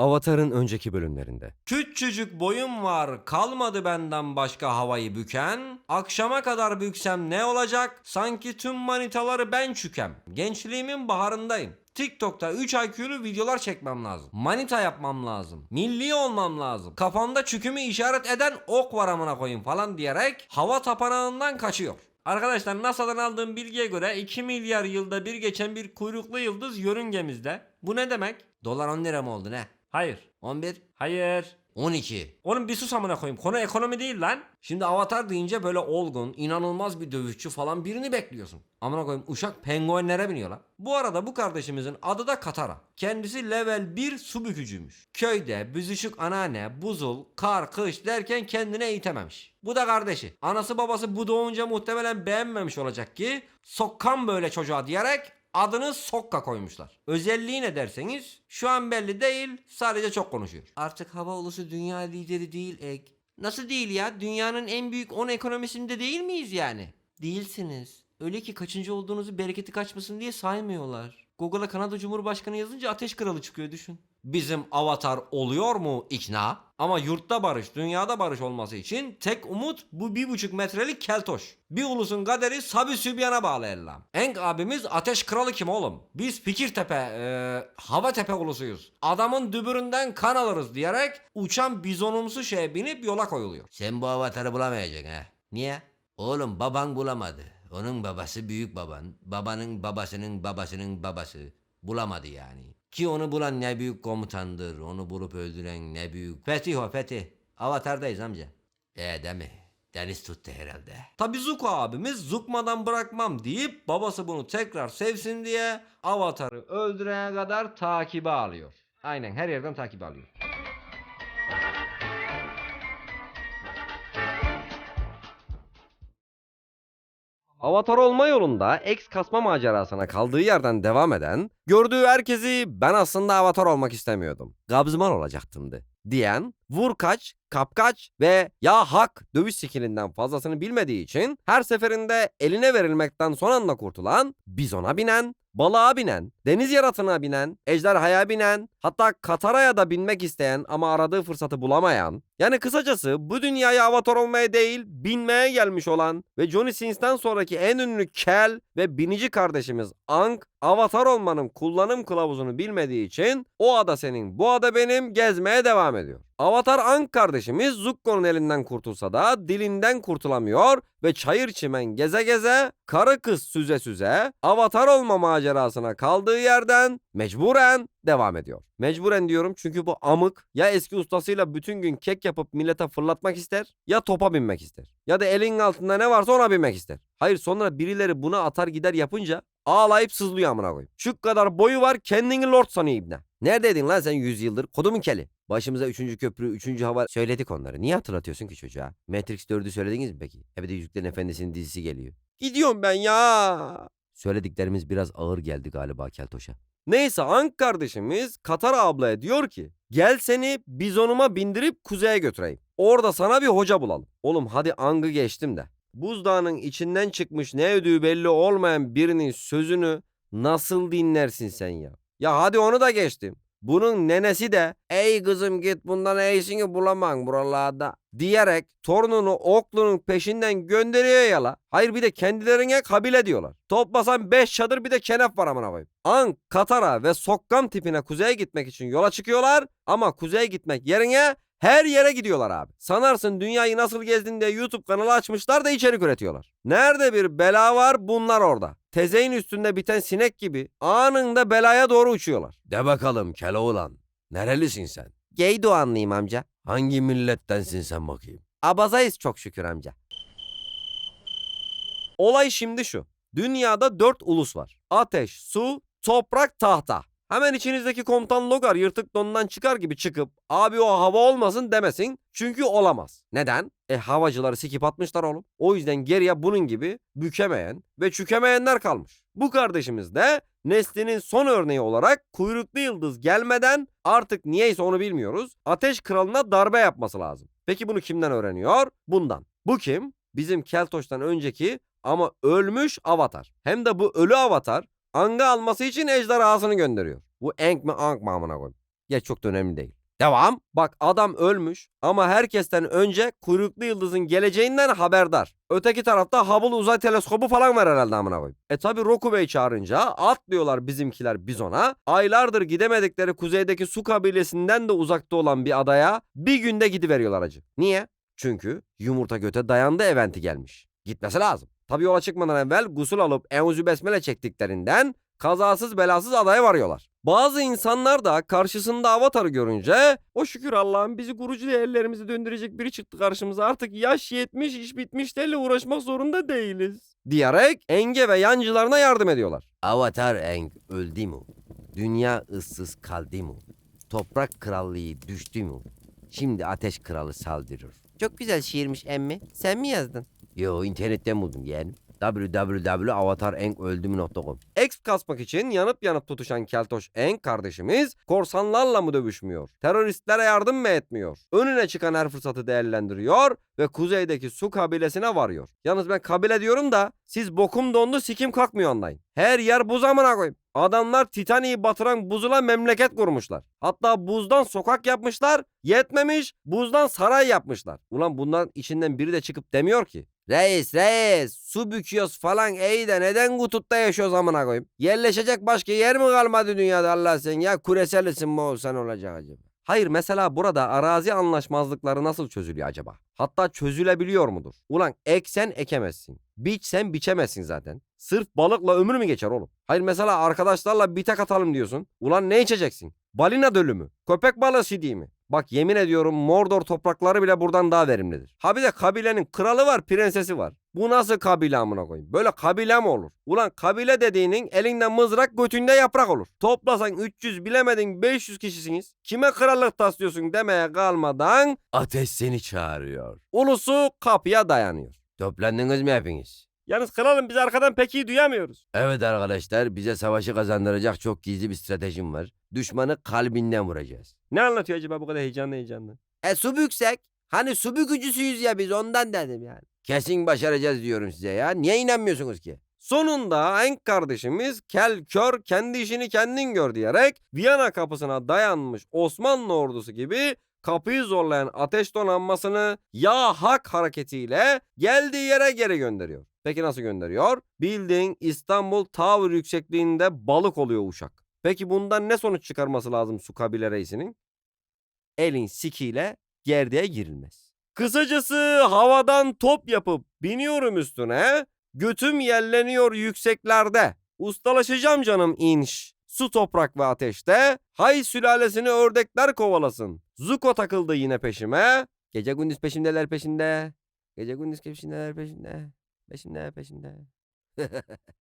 Avatar'ın önceki bölümlerinde. Küçücük boyum var kalmadı benden başka havayı büken. Akşama kadar büksem ne olacak? Sanki tüm manitaları ben çükem. Gençliğimin baharındayım. TikTok'ta 3 IQ'lu videolar çekmem lazım. Manita yapmam lazım. Milli olmam lazım. Kafamda çükümü işaret eden ok var amına koyayım falan diyerek hava tapanağından kaçıyor. Arkadaşlar NASA'dan aldığım bilgiye göre 2 milyar yılda bir geçen bir kuyruklu yıldız yörüngemizde. Bu ne demek? Dolar 10 lira mı oldu ne? Hayır. 11? Hayır. 12. Oğlum bir sus amına koyayım. Konu ekonomi değil lan. Şimdi Avatar deyince böyle olgun, inanılmaz bir dövüşçü falan birini bekliyorsun. Amına koyayım uşak penguenlere biniyor lan. Bu arada bu kardeşimizin adı da Katara. Kendisi level 1 su bükücüymüş. Köyde büzüşük anneanne, buzul, kar, kış derken kendine eğitememiş. Bu da kardeşi. Anası babası bu doğunca muhtemelen beğenmemiş olacak ki sokkan böyle çocuğa diyerek adını Sokka koymuşlar. Özelliği ne derseniz şu an belli değil sadece çok konuşuyor. Artık hava ulusu dünya lideri değil Eg. Nasıl değil ya? Dünyanın en büyük 10 ekonomisinde değil miyiz yani? Değilsiniz. Öyle ki kaçıncı olduğunuzu bereketi kaçmasın diye saymıyorlar. Google'a Kanada Cumhurbaşkanı yazınca ateş kralı çıkıyor düşün. Bizim avatar oluyor mu ikna? Ama yurtta barış, dünyada barış olması için tek umut bu bir buçuk metrelik keltoş. Bir ulusun kaderi Sabi Sübyan'a bağlı ellam. Enk abimiz ateş kralı kim oğlum? Biz Fikirtepe, eee Hava Tepe ulusuyuz. Adamın dübüründen kan alırız diyerek uçan bizonumsu şeye binip yola koyuluyor. Sen bu avatarı bulamayacaksın ha. Niye? Oğlum baban bulamadı. Onun babası büyük baban. Babanın babasının babasının babası. Bulamadı yani. Ki onu bulan ne büyük komutandır. Onu bulup öldüren ne büyük. Fetih o Fetih. Avatardayız amca. E değil mi? Deniz tuttu herhalde. Tabi Zuko abimiz Zukmadan bırakmam deyip babası bunu tekrar sevsin diye Avatar'ı öldürene kadar takibe alıyor. Aynen her yerden takibe alıyor. Avatar olma yolunda ex kasma macerasına kaldığı yerden devam eden, gördüğü herkesi ben aslında avatar olmak istemiyordum. Gabzman olacaktımdı diyen, vur kaç, kap kaç ve ya hak dövüş skillinden fazlasını bilmediği için her seferinde eline verilmekten son anda kurtulan, bizona binen, balığa binen, deniz yaratığına binen, ejderhaya binen, hatta Katara'ya da binmek isteyen ama aradığı fırsatı bulamayan, yani kısacası bu dünyaya avatar olmaya değil, binmeye gelmiş olan ve Johnny Sins'ten sonraki en ünlü kel ve binici kardeşimiz Ang, avatar olmanın kullanım kılavuzunu bilmediği için o ada senin, bu ada benim gezmeye devam ediyor. Avatar Ang kardeşimiz Zuko'nun elinden kurtulsa da dilinden kurtulamıyor ve çayır çimen geze geze, karı kız süze süze, avatar olma macerasına kaldığı yerden mecburen devam ediyor. Mecburen diyorum çünkü bu amık ya eski ustasıyla bütün gün kek yapıp millete fırlatmak ister ya topa binmek ister. Ya da elin altında ne varsa ona binmek ister. Hayır sonra birileri buna atar gider yapınca ağlayıp sızlıyor amına koyayım. Şu kadar boyu var kendini lord sanıyor ibne. Neredeydin lan sen 100 yıldır? Kodumun keli. Başımıza 3. köprü, 3. hava söyledik onları. Niye hatırlatıyorsun ki çocuğa? Matrix 4'ü söylediniz mi peki? Bir de Yüzüklerin Efendisi'nin dizisi geliyor. Gidiyorum ben ya. Söylediklerimiz biraz ağır geldi galiba Keltoş'a. Neyse Ank kardeşimiz Katar ablaya diyor ki gel seni bizonuma bindirip kuzeye götüreyim. Orada sana bir hoca bulalım. Oğlum hadi Ang'ı geçtim de. Buzdağının içinden çıkmış ne ödüğü belli olmayan birinin sözünü nasıl dinlersin sen ya? Ya hadi onu da geçtim. Bunun nenesi de ey kızım git bundan iyisini bulamam buralarda diyerek torununu oklunun peşinden gönderiyor ya la. Hayır bir de kendilerine kabile diyorlar. Toplasan 5 çadır bir de kenef var amına koyayım. An, Katara ve Sokkam tipine kuzeye gitmek için yola çıkıyorlar ama kuzeye gitmek yerine her yere gidiyorlar abi. Sanarsın dünyayı nasıl gezdin diye YouTube kanalı açmışlar da içerik üretiyorlar. Nerede bir bela var bunlar orada. Tezeyin üstünde biten sinek gibi anında belaya doğru uçuyorlar. De bakalım Keloğlan. Nerelisin sen? Geydoğanlıyım amca. Hangi millettensin sen bakayım? Abazayız çok şükür amca. Olay şimdi şu. Dünyada dört ulus var. Ateş, su, toprak, tahta. Hemen içinizdeki komutan Logar yırtık donundan çıkar gibi çıkıp abi o hava olmasın demesin. Çünkü olamaz. Neden? E havacıları sikip atmışlar oğlum. O yüzden geriye bunun gibi bükemeyen ve çükemeyenler kalmış. Bu kardeşimiz de neslinin son örneği olarak kuyruklu yıldız gelmeden artık niyeyse onu bilmiyoruz. Ateş kralına darbe yapması lazım. Peki bunu kimden öğreniyor? Bundan. Bu kim? Bizim Keltoş'tan önceki ama ölmüş avatar. Hem de bu ölü avatar Ang'ı alması için ejderhasını gönderiyor. Bu Enk mi Ank mı amına koyayım. Geç çok da önemli değil. Devam. Bak adam ölmüş ama herkesten önce kuyruklu yıldızın geleceğinden haberdar. Öteki tarafta Hubble uzay teleskobu falan var herhalde amına koyayım. E tabi Roku Bey çağırınca atlıyorlar bizimkiler bizona. Aylardır gidemedikleri kuzeydeki su kabilesinden de uzakta olan bir adaya bir günde gidiveriyorlar acı. Niye? Çünkü yumurta göte dayandı eventi gelmiş. Gitmesi lazım. Tabi yola çıkmadan evvel gusül alıp Eûzü Besmele çektiklerinden kazasız belasız adaya varıyorlar. Bazı insanlar da karşısında avatarı görünce o şükür Allah'ım bizi kurucu ellerimizi döndürecek biri çıktı karşımıza artık yaş yetmiş iş bitmiş derle uğraşmak zorunda değiliz. Diyerek Enge ve yancılarına yardım ediyorlar. Avatar Eng öldü mü? Dünya ıssız kaldı mı? Toprak krallığı düştü mü? Şimdi ateş kralı saldırır. Çok güzel şiirmiş emmi. Sen mi yazdın? Yo internetten buldum yeğenim www.avatarengöldü.com Exp kasmak için yanıp yanıp tutuşan Keltoş Eng kardeşimiz korsanlarla mı dövüşmüyor? Teröristlere yardım mı etmiyor? Önüne çıkan her fırsatı değerlendiriyor ve kuzeydeki su kabilesine varıyor. Yalnız ben kabile diyorum da siz bokum dondu sikim kalkmıyor anlayın. Her yer buz amına koyayım. Adamlar Titanic'i batıran buzula memleket kurmuşlar. Hatta buzdan sokak yapmışlar. Yetmemiş buzdan saray yapmışlar. Ulan bunların içinden biri de çıkıp demiyor ki. Reis reis su büküyoruz falan iyi de neden kutupta yaşıyoruz amına koyayım? Yerleşecek başka yer mi kalmadı dünyada Allah sen ya küresel ısınma olsan olacak acaba? Hayır mesela burada arazi anlaşmazlıkları nasıl çözülüyor acaba? Hatta çözülebiliyor mudur? Ulan eksen ekemezsin. Biçsen biçemezsin zaten. Sırf balıkla ömür mü geçer oğlum? Hayır mesela arkadaşlarla bir tek atalım diyorsun. Ulan ne içeceksin? Balina dölü mü? Köpek balığı sidiği mi? Bak yemin ediyorum Mordor toprakları bile buradan daha verimlidir. Ha bir de kabilenin kralı var, prensesi var. Bu nasıl kabile amına koyayım? Böyle kabile mi olur? Ulan kabile dediğinin elinden mızrak götünde yaprak olur. Toplasan 300 bilemedin 500 kişisiniz. Kime krallık taslıyorsun demeye kalmadan ateş seni çağırıyor. Ulusu kapıya dayanıyor. Toplandınız mı hepiniz? Yalnız kralım biz arkadan pek iyi duyamıyoruz. Evet arkadaşlar bize savaşı kazandıracak çok gizli bir stratejim var. Düşmanı kalbinden vuracağız. Ne anlatıyor acaba bu kadar heyecanlı heyecanlı? E su büksek. Hani su bükücüsüyüz ya biz ondan dedim yani. Kesin başaracağız diyorum size ya. Niye inanmıyorsunuz ki? Sonunda Enk kardeşimiz kel kör kendi işini kendin gör diyerek Viyana kapısına dayanmış Osmanlı ordusu gibi kapıyı zorlayan ateş donanmasını ya hak hareketiyle geldiği yere geri gönderiyor. Peki nasıl gönderiyor? Bildiğin İstanbul Tower yüksekliğinde balık oluyor uşak. Peki bundan ne sonuç çıkarması lazım su kabile reisinin? Elin sikiyle gerdeğe girilmez. Kısacası havadan top yapıp biniyorum üstüne, götüm yelleniyor yükseklerde. Ustalaşacağım canım inş. Su toprak ve ateşte. Hay sülalesini ördekler kovalasın. Zuko takıldı yine peşime. Gece gündüz peşimdeler peşinde. Gece gündüz peşindeler peşinde. Peşinde peşinde.